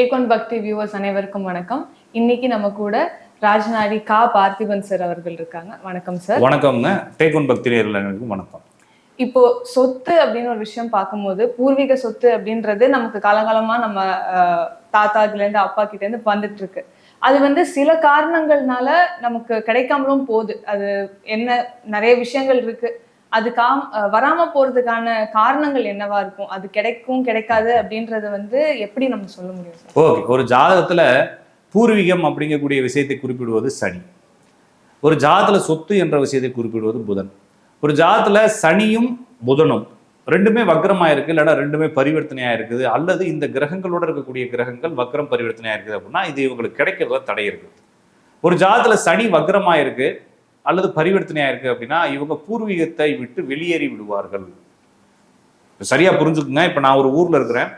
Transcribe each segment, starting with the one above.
Take பக்தி viewers அனைவருக்கும் வணக்கம். இன்னைக்கு நம்ம கூட ராஜநாடி கா பார்த்திபன் சார் அவர்கள் இருக்காங்க. வணக்கம் சார் வணக்கம்ங்க. டேக் ஒன் பக்தி நேர்களுக்கும் வணக்கம். இப்போ சொத்து அப்படின்னு ஒரு விஷயம் பார்க்கும்போது பூர்வீக சொத்து அப்படின்றது நமக்கு காலகாலமா நம்ம தாத்தாக்குல இருந்து அப்பா கிட்ட இருந்து வந்துட்டு இருக்கு அது வந்து சில காரணங்கள்னால நமக்கு கிடைக்காமலும் போகுது. அது என்ன நிறைய விஷயங்கள் இருக்கு. அது காம் வராமல் வராம போறதுக்கான காரணங்கள் என்னவா இருக்கும்? அது கிடைக்கும் கிடைக்காது அப்படின்றத வந்து எப்படி நம்ம சொல்ல முடியும் ஓகே ஒரு ஜாதகத்துல பூர்வீகம் அப்படிங்கக்கூடிய விஷயத்தை குறிப்பிடுவது சனி. ஒரு ஜாதத்தில் சொத்து என்ற விஷயத்தை குறிப்பிடுவது புதன். ஒரு ஜாதத்தில் சனியும் புதனும் ரெண்டுமே வக்ரமா இருக்குது இல்லைன்னா ரெண்டுமே பரிவர்த்தனையாக இருக்குது அல்லது இந்த கிரகங்களோட இருக்கக்கூடிய கிரகங்கள் வக்ரம் பரிவர்த்தனையாக இருக்குது அப்படின்னா இது இவங்களுக்கு கிடைக்கிறதுல தடை இருக்குது ஒரு ஜாதத்தில் சனி வக்ரமா இருக்குது அல்லது பரிவர்த்தனையா இருக்கு அப்படின்னா இவங்க பூர்வீகத்தை விட்டு வெளியேறி விடுவார்கள். சரியா புரிஞ்சுக்குங்க. இப்ப நான் ஒரு ஊர்ல இருக்கிறேன்.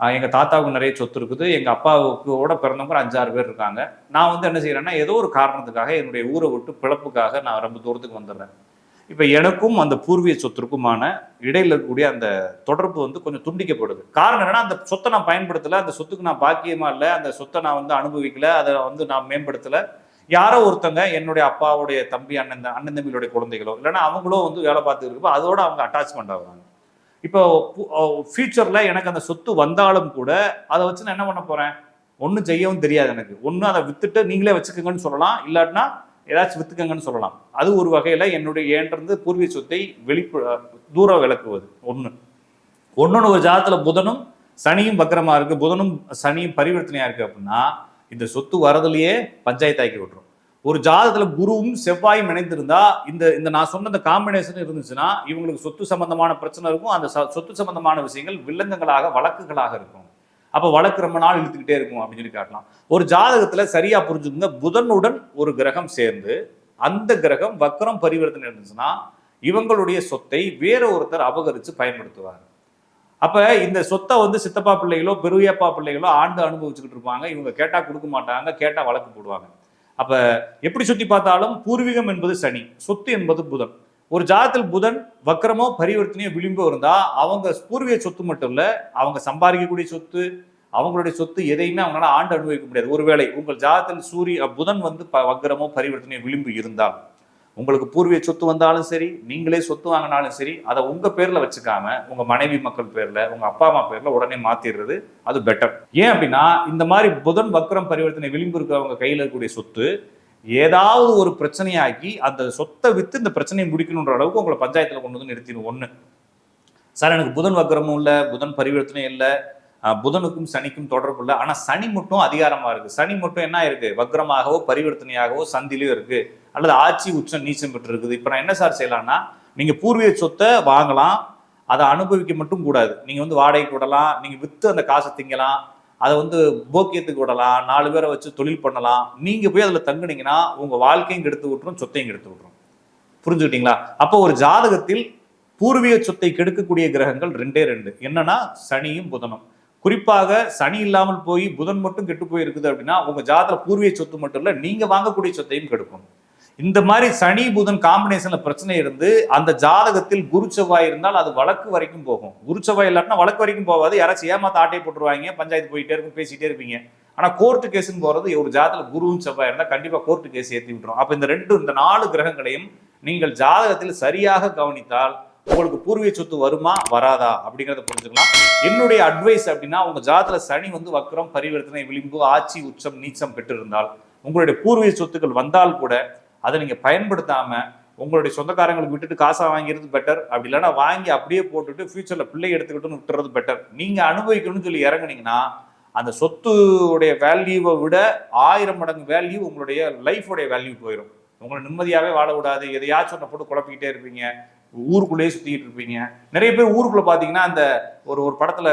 எங்கள் எங்க தாத்தாவுக்கு நிறைய சொத்து இருக்குது. எங்க அப்பாவுக்கு கூட பிறந்தவங்க அஞ்சாறு பேர் இருக்காங்க. நான் வந்து என்ன செய்யறேன்னா ஏதோ ஒரு காரணத்துக்காக என்னுடைய ஊரை விட்டு பிழப்புக்காக நான் ரொம்ப தூரத்துக்கு வந்துடுறேன். இப்ப எனக்கும் அந்த பூர்வீக சொத்திற்குமான இடையில இருக்கக்கூடிய அந்த தொடர்பு வந்து கொஞ்சம் துண்டிக்கப்படுது. காரணம் என்னன்னா அந்த சொத்தை நான் பயன்படுத்தல அந்த சொத்துக்கு நான் பாக்கியமா இல்லை அந்த சொத்தை நான் வந்து அனுபவிக்கல அதை வந்து நான் மேம்படுத்தலை. யாரோ ஒருத்தங்க என்னுடைய அப்பாவுடைய தம்பி அண்ணன் அண்ணன் தம்பிகளுடைய குழந்தைகளோ இல்லைன்னா அவங்களோ வந்து வேலை பார்த்துட்டு அதோட அவங்க அட்டாச்மெண்ட் ஆகுறாங்க இப்போ ஃபியூச்சரில் எனக்கு அந்த சொத்து வந்தாலும் கூட அதை வச்சு நான் என்ன பண்ண போகிறேன் ஒன்றும் செய்யவும் தெரியாது எனக்கு. ஒன்று அதை வித்துட்டு நீங்களே வச்சுக்கோங்கன்னு சொல்லலாம். இல்லாட்டினா ஏதாச்சும் வித்துக்கங்கன்னு சொல்லலாம். அது ஒரு வகையில் என்னுடைய ஏன்றது பூர்வீக சொத்தை வெளிப்பு தூரம் விளக்குவது. ஒன்று ஒன்னொன்று ஒரு ஜாதத்தில் புதனும் சனியும் பக்கரமாக இருக்குது புதனும் சனியும் பரிவர்த்தனையாக இருக்குது அப்படின்னா இந்த சொத்து வரதுலயே பஞ்சாயத்தாக்கி விட்டுரும். ஒரு ஜாதகத்துல குருவும் செவ்வாயும் இணைந்திருந்தா இந்த இந்த நான் சொன்ன இந்த காம்பினேஷன் இருந்துச்சுன்னா இவங்களுக்கு சொத்து சம்பந்தமான பிரச்சனை இருக்கும். அந்த ச- சொத்து சம்பந்தமான விஷயங்கள் வில்லங்கங்களாக வழக்குகளாக இருக்கும். அப்ப வழக்கு ரொம்ப நாள் இழுத்துக்கிட்டே இருக்கும் அப்படின்னு சொல்லி காட்டலாம். ஒரு ஜாதகத்துல சரியா புரிஞ்சுக்கோங்க. புதனுடன் ஒரு கிரகம் சேர்ந்து அந்த கிரகம் வக்ரம் பரிவர்த்தனை இருந்துச்சுன்னா இவங்களுடைய சொத்தை வேற ஒருத்தர் அபகரித்து பயன்படுத்துவார். அப்ப இந்த சொத்தை வந்து சித்தப்பா பிள்ளைகளோ பெருவியப்பா பிள்ளைகளோ ஆண்டு அனுபவிச்சுக்கிட்டு இருப்பாங்க. இவங்க கேட்டா கொடுக்க மாட்டாங்க கேட்டா வழக்கு போடுவாங்க. அப்ப எப்படி சுத்தி பார்த்தாலும் பூர்வீகம் என்பது சனி சொத்து என்பது புதன். ஒரு ஜாதத்தில் புதன் வக்கரமோ பரிவர்த்தனையோ விளிம்போ இருந்தா அவங்க பூர்வீக சொத்து மட்டும் இல்ல அவங்க சம்பாதிக்கக்கூடிய சொத்து அவங்களுடைய சொத்து எதையுமே அவங்களால ஆண்டு அனுபவிக்க முடியாது. ஒருவேளை உங்கள் ஜாதத்தில் சூரிய புதன் வந்து ப- வக்கரமோ பரிவர்த்தனையோ விளிம்பு இருந்தால் உங்களுக்கு பூர்வீக சொத்து வந்தாலும் சரி நீங்களே சொத்து வாங்கினாலும் சரி அதை உங்கள் பேரில் வச்சுக்காம உங்கள் மனைவி மக்கள் பேரில் உங்கள் அப்பா அம்மா பேரில் உடனே மாற்றிடுறது அது பெட்டர் ஏன் அப்படின்னா இந்த மாதிரி புதன் வக்ரம் பரிவர்த்தனை விளிம்பு இருக்கிறவங்க கையில் இருக்கக்கூடிய சொத்து ஏதாவது ஒரு பிரச்சனையாக்கி அந்த சொத்தை விற்று இந்த பிரச்சனையை முடிக்கணுன்ற அளவுக்கு உங்களை பஞ்சாயத்தில் கொண்டு வந்து நிறுத்திடும் ஒன்று சார் எனக்கு புதன் வக்ரமும் இல்லை புதன் பரிவர்த்தனை இல்லை புதனுக்கும் சனிக்கும் தொடர்பு இல்லை. ஆனால் சனி மட்டும் அதிகாரமாக இருக்குது சனி மட்டும் என்ன இருக்குது வக்ரமாகவோ பரிவர்த்தனையாகவோ சந்திலையும் இருக்குது அல்லது ஆட்சி உச்சம் நீச்சம் பெற்று இருக்குது இப்போ நான் என்ன சார் செய்யலாம்னா நீங்கள் பூர்வீக சொத்தை வாங்கலாம். அதை அனுபவிக்க மட்டும் கூடாது. நீங்கள் வந்து வாடகைக்கு விடலாம். நீங்கள் விற்று அந்த காசை திங்கலாம். அதை வந்து போக்கியத்துக்கு விடலாம். நாலு பேரை வச்சு தொழில் பண்ணலாம். நீங்கள் போய் அதில் தங்குனீங்கன்னா உங்கள் வாழ்க்கையும் கெடுத்து விட்டுரும் சொத்தையும் கெடுத்து விட்டுரும். புரிஞ்சுக்கிட்டீங்களா? அப்போ ஒரு ஜாதகத்தில் பூர்வீக சொத்தை கெடுக்கக்கூடிய கிரகங்கள் ரெண்டே ரெண்டு. என்னன்னா சனியும் புதனும். குறிப்பாக சனி இல்லாமல் போய் புதன் மட்டும் கெட்டு போய் இருக்குது அப்படின்னா உங்க ஜாதக பூர்வீக சொத்து மட்டும் இல்லை நீங்க வாங்கக்கூடிய சொத்தையும் கெடுக்கும். இந்த மாதிரி சனி புதன் காம்பினேஷன்ல பிரச்சனை இருந்து அந்த ஜாதகத்தில் குரு செவ்வாய் இருந்தால் அது வழக்கு வரைக்கும் போகும். குரு செவ்வாய் இல்லாட்டினா வழக்கு வரைக்கும் போகாது. யாராச்சும் ஏமாத்த ஆட்டை போட்டுருவாங்க பஞ்சாயத்து போயிட்டே இருக்கும் பேசிட்டே இருப்பீங்க. ஆனா கோர்ட்டு கேஸ்ன்னு போறது ஒரு ஜாதகத்தில் குருவும் செவ்வாய் இருந்தால் கண்டிப்பா கோர்ட்டு கேஸ் ஏற்றி விட்டுரும். அப்ப இந்த ரெண்டு இந்த நாலு கிரகங்களையும் நீங்கள் ஜாதகத்தில் சரியாக கவனித்தால் உங்களுக்கு பூர்வீக சொத்து வருமா வராதா அப்படிங்கறத புரிஞ்சுக்கலாம். என்னுடைய அட்வைஸ் அப்படின்னா உங்க ஜாதகத்துல சனி வந்து வக்ரம் பரிவர்த்தனை விளிம்பு ஆட்சி உச்சம் நீச்சம் பெற்றிருந்தால் உங்களுடைய பூர்வீக சொத்துக்கள் வந்தால் கூட அதை நீங்கள் பயன்படுத்தாமல் உங்களுடைய சொந்தக்காரங்களுக்கு விட்டுட்டு காசாக வாங்கிறது பெட்டர் அப்படி இல்லைன்னா வாங்கி அப்படியே போட்டுட்டு ஃபியூச்சரில் பிள்ளை எடுத்துக்கிட்டுன்னு விட்டுறது பெட்டர் நீங்கள் அனுபவிக்கணும்னு சொல்லி இறங்குனீங்கன்னா அந்த சொத்துடைய வேல்யூவை விட ஆயிரம் மடங்கு வேல்யூ உங்களுடைய லைஃபுடைய வேல்யூ போயிடும் உங்களை நிம்மதியாகவே வாழ விடாது. எதையாச்சும் ஒன்றை போட்டு குழப்பிக்கிட்டே இருப்பீங்க. ஊருக்குள்ளேயே சுற்றிக்கிட்டு இருப்பீங்க. நிறைய பேர் ஊருக்குள்ளே பார்த்தீங்கன்னா அந்த ஒரு ஒரு படத்தில்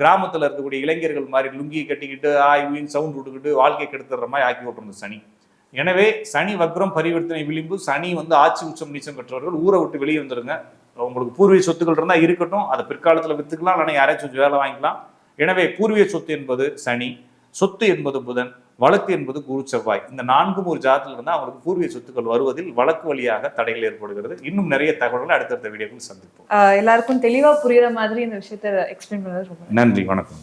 கிராமத்தில் இருக்கக்கூடிய இளைஞர்கள் மாதிரி லுங்கி கட்டிக்கிட்டு ஆய் வீண் சவுண்ட் விட்டுக்கிட்டு வாழ்க்கை கெடுத்துடுற மாதிரி ஆக்கி விட்டுருந்த சனி. எனவே சனி வக்ரம் பரிவர்த்தனை விளிம்பு சனி வந்து ஆட்சி உச்சம் நீச்சம் பெற்றவர்கள் ஊரை விட்டு வெளியே வந்துருங்க. உங்களுக்கு பூர்வீக சொத்துக்கள் இருந்தா இருக்கட்டும் அதை பிற்காலத்துல வித்துக்கலாம் இல்லைன்னா யாராச்சும் கொஞ்சம் வேலை வாங்கிக்கலாம். எனவே பூர்வீக சொத்து என்பது சனி சொத்து என்பது புதன் வழக்கு என்பது குரு செவ்வாய். இந்த நான்கும் ஒரு ஜாதத்தில் இருந்தால் அவங்களுக்கு பூர்வீக சொத்துக்கள் வருவதில் வழக்கு வழியாக தடைகள் ஏற்படுகிறது. இன்னும் நிறைய தகவல்களை அடுத்தடுத்த வீடியோவில் சந்திப்போம். எல்லாருக்கும் தெளிவா புரியுற மாதிரி இந்த விஷயத்த எக்ஸ்பிளைன் ரொம்ப நன்றி வணக்கம்.